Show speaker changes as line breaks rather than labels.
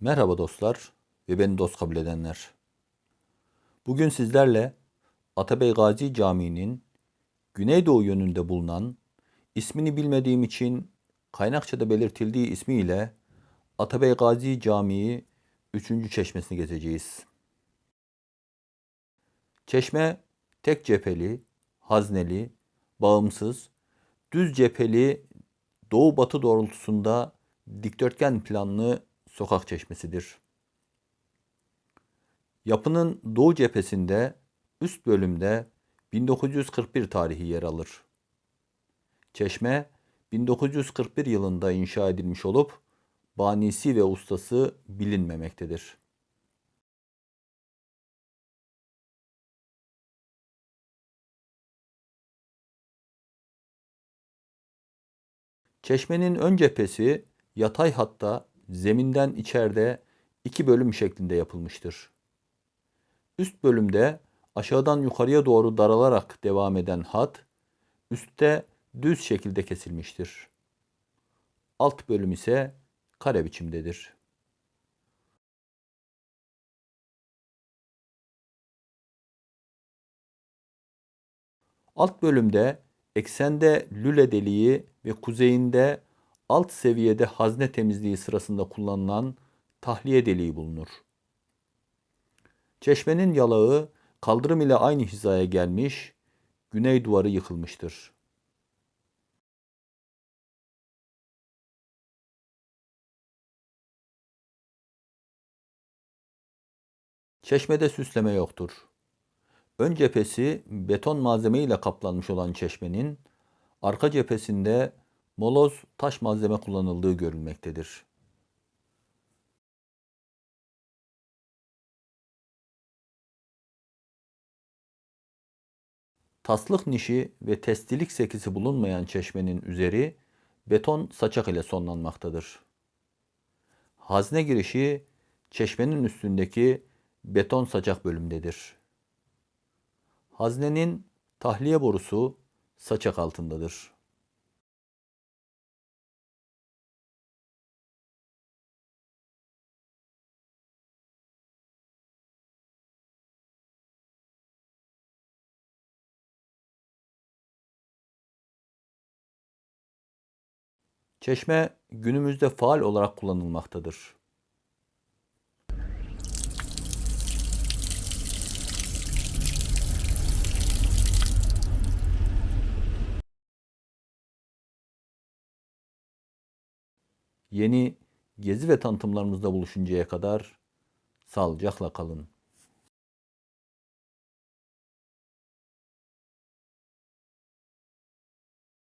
Merhaba dostlar ve beni dost kabul edenler. Bugün sizlerle Atabey Gazi Camii'nin Güneydoğu yönünde bulunan, ismini bilmediğim için kaynakçada belirtildiği ismiyle Atabey Gazi Camii 3. çeşmesini gezeceğiz. Çeşme tek cepheli, hazneli, bağımsız, düz cepheli doğu batı doğrultusunda dikdörtgen planlı sokak çeşmesidir. Yapının doğu cephesinde üst bölümde 1941 tarihi yer alır. Çeşme 1941 yılında inşa edilmiş olup banisi ve ustası bilinmemektedir. Çeşmenin ön cephesi yatay hatta zeminden içeride iki bölüm şeklinde yapılmıştır. Üst bölümde aşağıdan yukarıya doğru daralarak devam eden hat, üstte düz şekilde kesilmiştir. Alt bölüm ise kare biçimdedir. Alt bölümde eksende lüle deliği ve kuzeyinde alt seviyede hazne temizliği sırasında kullanılan tahliye deliği bulunur. Çeşmenin yalağı kaldırım ile aynı hizaya gelmiş, güney duvarı yıkılmıştır. Çeşmede süsleme yoktur. Ön cephesi beton malzeme ile kaplanmış olan çeşmenin arka cephesinde moloz taş malzeme kullanıldığı görülmektedir. Taslık nişi ve testilik sekisi bulunmayan çeşmenin üzeri beton saçak ile sonlanmaktadır. Hazne girişi çeşmenin üstündeki beton saçak bölümdedir. Haznenin tahliye borusu saçak altındadır. Çeşme günümüzde faal olarak kullanılmaktadır. Yeni gezi ve tanıtımlarımızda buluşuncaya kadar sağlıcakla kalın.